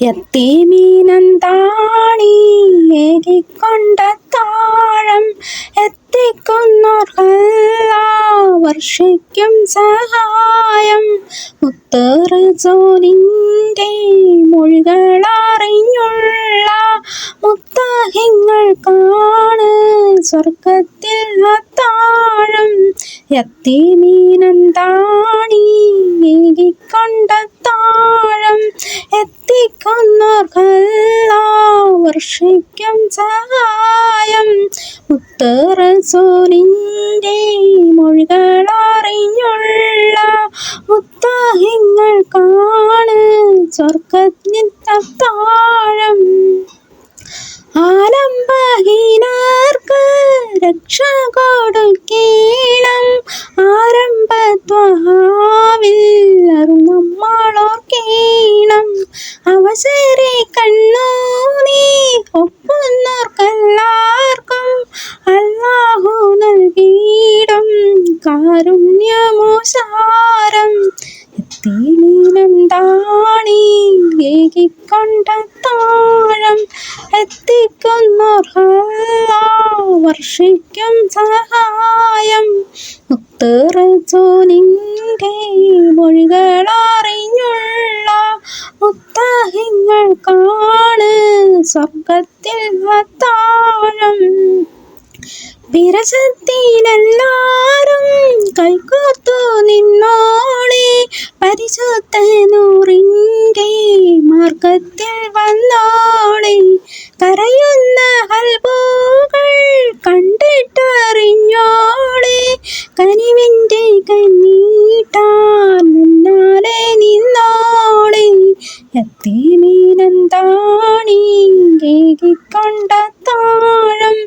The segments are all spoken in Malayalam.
എത്തിമീനന്താണി ഏകിക്കൊണ്ട താഴം എത്തിക്കുന്നോർക്കല്ല വർഷിക്കും സഹായം. മുത്തറസോനിന്റെ മൊഴികളറിഞ്ഞുള്ള മുത്താഹിങ്ങൾക്കാണ് സ്വർഗത്തിൽ അത്താഴം. എത്തിമീനന്താണി ഏകിക്കൊണ്ട താഴം എത്തിക്കുന്നോർക്കല്ല വർഷിക്കും സഹായം മുത്തറസോലിന്റെ മൊഴികളറിഞ്ഞുള്ള മുത്താഹിങ്ങൾക്കാണ് സ്വർഗത്തിൽ താഴം ആലംബഹീനർക്ക് കാരുണ്യമോസാരം താഴം. എത്തിക്കുന്നോർഹല്ല വർഷിക്കും സഹായം. മുത്തറസോനിന്റെ മൊഴികളറിഞ്ഞുള്ള മുത്താഹിങ്ങൾക്കാണ് സ്വർഗത്തിൽ താഴം വിരസത്തിലെല്ലാരും കൈകോർത്തു നിന്നോളെ. പരിശുദ്ധനൂറിന്റെ മാർഗത്തിൽ വന്നോളെ. കരയുന്ന ഹൽബോകൾ കണ്ടിട്ടറിഞ്ഞോളെ. കനിവിന്റെ കണ്ണീട്ടാൻ മുന്നാലെ നിന്നോളെ. എത്തിമീനന്താണി? കേകിക്കൊണ്ട താഴം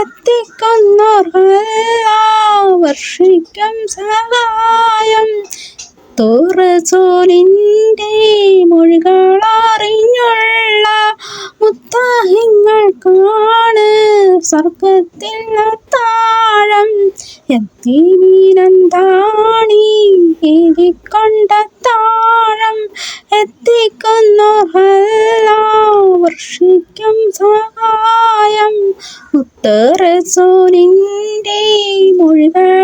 എത്തിക്കുന്നോർഹല്ല വർഷിക്കും സഹായം. തോറസോലിന്റെ മൊഴികളറിഞ്ഞുള്ള മുത്താഹിങ്ങൾക്കാണ് സ്വർഗത്തിൽ താഴം എത്തിനന്താണി ഏകിക്കൊണ്ട താഴം. എത്തിക്കുന്നു വർഷിക്കും സഹായം. ഉത്തരസോനിന്റെ മൊഴികളറിഞ്ഞുള്ള